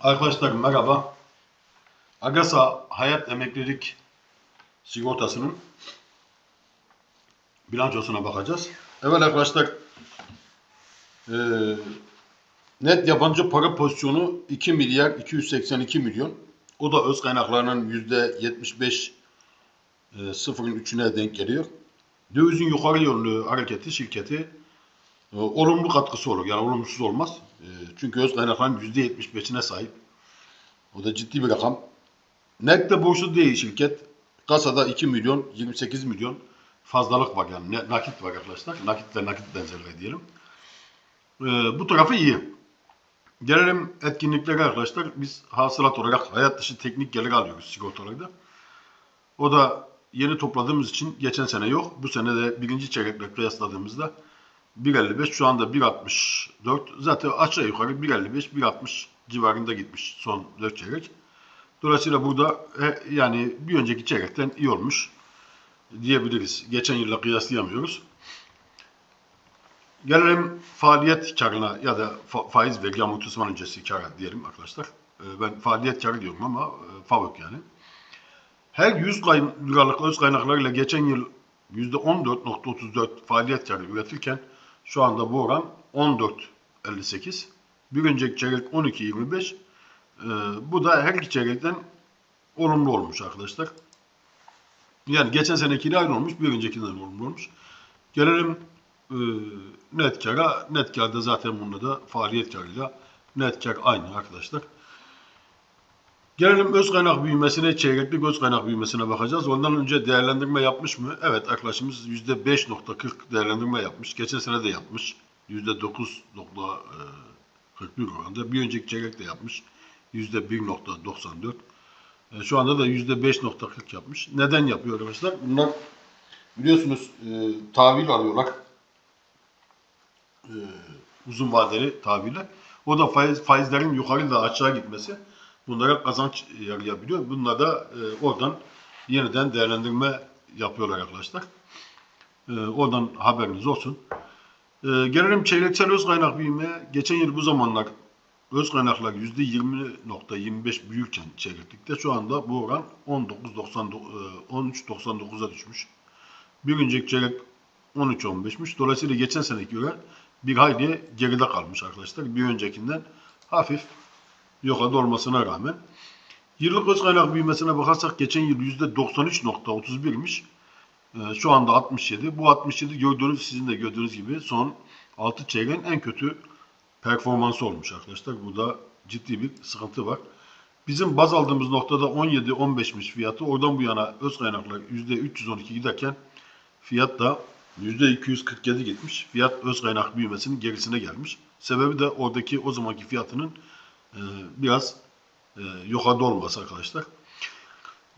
Arkadaşlar merhaba. Agasa Hayat Emeklilik Sigortası'nın bilançosuna bakacağız. Evet arkadaşlar eee, net yabancı para pozisyonu 2 milyar 282 milyon. O da öz kaynaklarının %75 e, sıfırın üçüne denk geliyor. Dövizin yukarı yönlü hareketi şirketi e, olumlu katkısı olur. Yani olumsuz olmaz. E, çünkü öz kaynakların %75'ine sahip. O da ciddi bir rakam. Net'te borçlu değil şirket. Kasada 2 milyon 28 milyon fazlalık var yani nakit var arkadaşlar. Nakitle nakit benzerliği diyelim. E, bu tarafı iyi. Gelelim etkinliklere arkadaşlar. Biz hasılat olarak hayat dışı teknik gelir alıyoruz sigortalarda. O da yeni topladığımız için geçen sene yok. Bu sene de birinci çeyrekle kıyasladığımızda 1.55 şu anda 1.64 zaten aşağı yukarı 1.55 1.60 civarında gitmiş son 4 çeyrek. Dolayısıyla burada e, yani bir önceki çeyrekten iyi olmuş diyebiliriz. Geçen yılla kıyaslayamıyoruz. Gelelim faaliyet karına ya da fa- faiz vergi amortisman öncesi kara diyelim arkadaşlar. E, Ben faaliyet karı diyorum ama e, FAVÖK yani. Her 100 kay- liralık öz kaynaklarıyla geçen yıl %14.34 faaliyet karı üretirken şu anda bu oran 14.58. Bir önceki çeyrek 12.25. Ee, bu da her iki çeyrekten olumlu olmuş arkadaşlar. Yani geçen senekiyle aynı olmuş, bir öncekinden olumlu olmuş. Gelelim e, net kara. Net karda zaten bunda da faaliyet karıyla net kar aynı arkadaşlar. Gelelim öz kaynak büyümesine, çeyreklik öz kaynak büyümesine bakacağız. Ondan önce değerlendirme yapmış mı? Evet arkadaşımız %5.40 değerlendirme yapmış. Geçen sene de yapmış. %9.41 oranda. Bir önceki çeyrek de yapmış. %1.94. E, Şu anda da %5.40 yapmış. Neden yapıyor arkadaşlar? Bunlar biliyorsunuz e, tahvil alıyorlar. E, uzun vadeli tahviller. O da faiz, faizlerin yukarı da aşağı gitmesi bunlara kazanç yarayabiliyor. Bunlar da e, oradan yeniden değerlendirme yapıyorlar arkadaşlar. E, oradan haberiniz olsun. E, gelelim çeyreksel öz kaynak büyümeye. Geçen yıl bu zamanlar öz kaynaklar %20.25 büyürken çeyreklikte şu anda bu oran 19.99 e, 13.99'a düşmüş. Bir önceki çeyrek 13.15'miş. Dolayısıyla geçen seneki göre bir hayli geride kalmış arkadaşlar. Bir öncekinden hafif yukarıda olmasına rağmen. Yıllık öz kaynak büyümesine bakarsak geçen yıl %93.31'miş. Ee, şu anda 67. Bu 67 gördüğünüz sizin de gördüğünüz gibi son 6 çeyreğin en kötü performansı olmuş arkadaşlar. Burada ciddi bir sıkıntı var. Bizim baz aldığımız noktada 17-15'miş fiyatı. Oradan bu yana öz kaynaklar %312 giderken fiyat da %247 gitmiş. Fiyat öz kaynak büyümesinin gerisine gelmiş. Sebebi de oradaki o zamanki fiyatının e, biraz e, yukarıda olması arkadaşlar.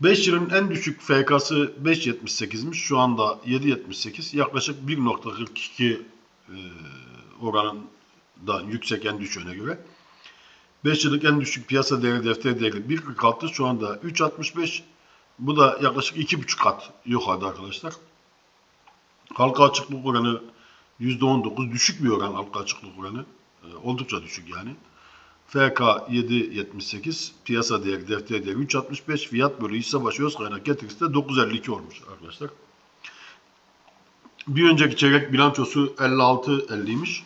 5 yılın en düşük FK'sı 5.78'miş. Şu anda 7.78. Yaklaşık 1.42 e, oranında yüksek en düşüğüne göre. 5 yıllık en düşük piyasa değeri defter değeri 1.46. Şu anda 3.65. Bu da yaklaşık 2.5 kat yukarıda arkadaşlar. Halka açıklık oranı %19. Düşük bir oran halka açıklık oranı. E, oldukça düşük yani. FK 7.78, piyasa değeri, defter değeri 3.65, fiyat bölü hisse başı öz kaynak getirisi de 9.52 olmuş arkadaşlar. Bir önceki çeyrek bilançosu 56.50'ymiş.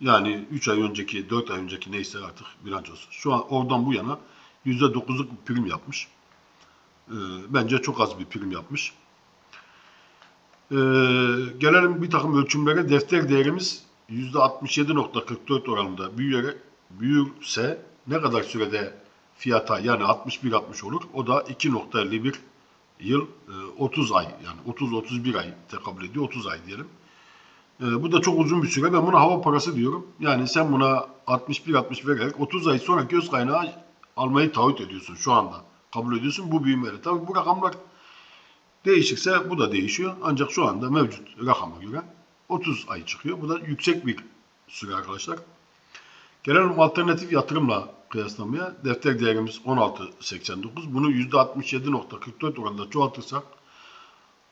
Yani 3 ay önceki, 4 ay önceki neyse artık bilançosu. Şu an oradan bu yana %9'luk bir prim yapmış. Ee, bence çok az bir prim yapmış. Ee, gelelim bir takım ölçümlere. Defter değerimiz %67.44 oranında büyüyerek büyürse ne kadar sürede fiyata yani 61-60 olur. O da 2.51 yıl e, 30 ay yani 30-31 ay tekabül ediyor. 30 ay diyelim. E, bu da çok uzun bir süre. Ben buna hava parası diyorum. Yani sen buna 61-60 vererek 30 ay sonra göz kaynağı almayı taahhüt ediyorsun şu anda. Kabul ediyorsun bu büyümeyle. Tabii bu rakamlar değişikse bu da değişiyor. Ancak şu anda mevcut rakama göre 30 ay çıkıyor. Bu da yüksek bir süre arkadaşlar. Gelelim alternatif yatırımla kıyaslamaya. Defter değerimiz 16.89. Bunu %67.44 oranında çoğaltırsak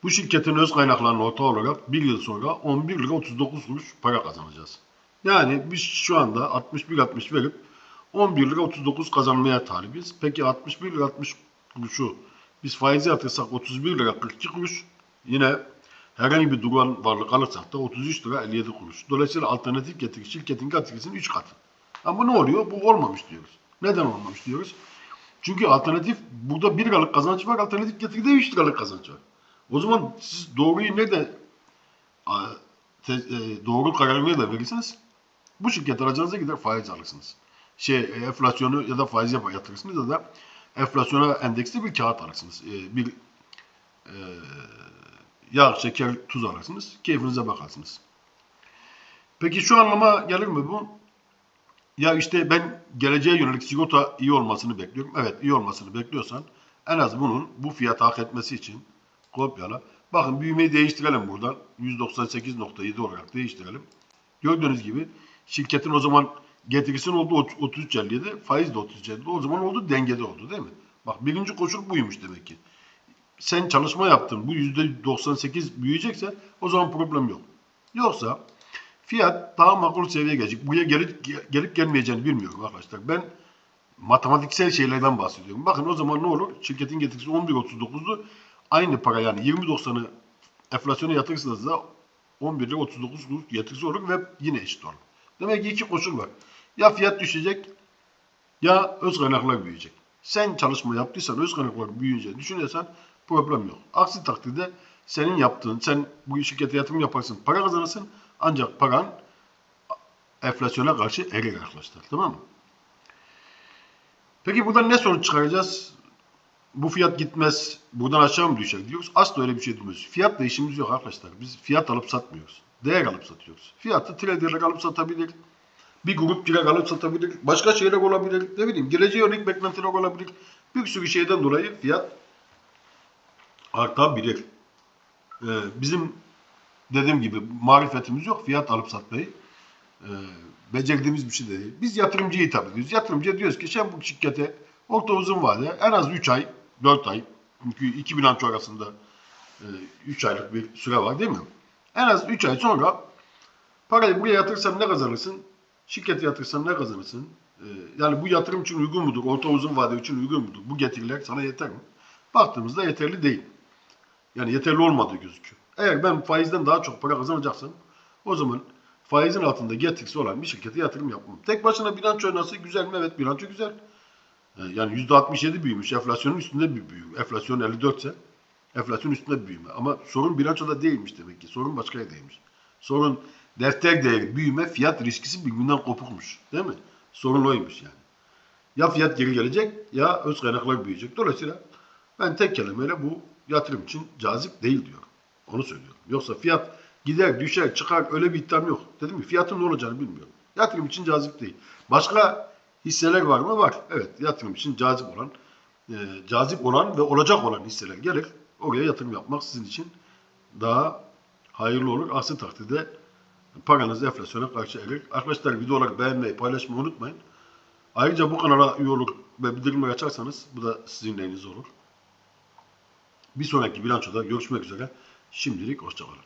bu şirketin öz kaynaklarının ortağı olarak bir yıl sonra 11 lira 39 kuruş para kazanacağız. Yani biz şu anda 61-60 verip 11 lira 39 kazanmaya talibiz. Peki 61 lira 60 kuruşu biz faize yatırsak 31 lira 42 kuruş. Yine herhangi bir duran varlık alırsak da 33 lira 57 kuruş. Dolayısıyla alternatif getiri şirketin getirisinin 3 katı. Ama ne oluyor? Bu olmamış diyoruz. Neden olmamış diyoruz? Çünkü alternatif burada 1 liralık kazanç var, alternatif getiride 3 liralık kazanç var. O zaman siz doğruyu a, te- e, doğru kararı nerede verirsiniz? Bu şirket aracınıza gider faiz alırsınız. Şey, e, enflasyonu ya da faiz yatırırsınız ya da enflasyona endeksli bir kağıt alırsınız. E, bir e, yağ, şeker, tuz alırsınız. Keyfinize bakarsınız. Peki şu anlama gelir mi bu? Ya işte ben geleceğe yönelik sigorta iyi olmasını bekliyorum. Evet iyi olmasını bekliyorsan en az bunun bu fiyatı hak etmesi için kopyala. Bakın büyümeyi değiştirelim buradan. 198.7 olarak değiştirelim. Gördüğünüz gibi şirketin o zaman getirisinin oldu 33.57, faiz de 33.57. O zaman oldu dengede oldu değil mi? Bak birinci koşul buymuş demek ki. Sen çalışma yaptın bu %98 büyüyecekse o zaman problem yok. Yoksa fiyat daha makul seviyeye gelecek. Buraya gelip, gelip gelmeyeceğini bilmiyorum arkadaşlar. Ben matematiksel şeylerden bahsediyorum. Bakın o zaman ne olur? Şirketin getirisi 11.39'du. Aynı para yani 20.90'ı enflasyona yatırırsanız da 11 lira 39 kuruş getirisi olur ve yine eşit olur. Demek ki iki koşul var. Ya fiyat düşecek ya öz kaynaklar büyüyecek. Sen çalışma yaptıysan öz kaynaklar büyüyünce düşünürsen problem yok. Aksi takdirde senin yaptığın, sen bu şirkete yatırım yaparsın, para kazanırsın ancak paran enflasyona karşı erir arkadaşlar. Tamam mı? Peki buradan ne sonuç çıkaracağız? Bu fiyat gitmez, buradan aşağı mı düşer diyoruz. Asla öyle bir şey demiyoruz. Fiyatla işimiz yok arkadaşlar. Biz fiyat alıp satmıyoruz. Değer alıp satıyoruz. Fiyatı traderler alıp satabilir. Bir grup direkt alıp satabilir. Başka şeyler olabilir. Ne bileyim geleceğe yönelik beklentiler olabilir. Bir sürü şeyden dolayı fiyat artabilir. Ee, bizim dediğim gibi marifetimiz yok. Fiyat alıp satmayı e, becerdiğimiz bir şey de değil. Biz yatırımcıya hitap ediyoruz. Yatırımcıya diyoruz ki sen bu şirkete orta uzun vade en az 3 ay, 4 ay çünkü iki bilanço arasında 3 aylık bir süre var değil mi? En az 3 ay sonra parayı buraya yatırırsan ne kazanırsın? Şirkete yatırırsan ne kazanırsın? Ee, yani bu yatırım için uygun mudur? Orta uzun vade için uygun mudur? Bu getiriler sana yeter mi? Baktığımızda yeterli değil. Yani yeterli olmadığı gözüküyor. Eğer ben faizden daha çok para kazanacaksam o zaman faizin altında getirisi olan bir şirkete yatırım yapmam. Tek başına bilanço nasıl güzel mi? Evet bilanço güzel. Ee, Yani %67 büyümüş. Enflasyonun üstünde bir büyüme. Enflasyon 54 ise enflasyon üstünde büyüme. Ama sorun bilançoda değilmiş demek ki. Sorun başka yerdeymiş. Sorun defter değeri büyüme, fiyat riskisi birbirinden kopukmuş. Değil mi? Sorun oymuş yani. Ya fiyat geri gelecek ya öz kaynaklar büyüyecek. Dolayısıyla ben tek kelimeyle bu yatırım için cazip değil diyorum. Onu söylüyorum. Yoksa fiyat gider, düşer, çıkar öyle bir iddiam yok. Dedim mi fiyatın ne olacağını bilmiyorum. Yatırım için cazip değil. Başka hisseler var mı? Var. Evet yatırım için cazip olan, e, cazip olan ve olacak olan hisseler gelir. Oraya yatırım yapmak sizin için daha hayırlı olur. Aksi takdirde paranız enflasyona karşı erir. Arkadaşlar videoları beğenmeyi, paylaşmayı unutmayın. Ayrıca bu kanala üye olur ve bildirimleri açarsanız bu da sizin lehinize olur. Bir sonraki bilançoda görüşmek üzere. Şimdilik hoşçakalın.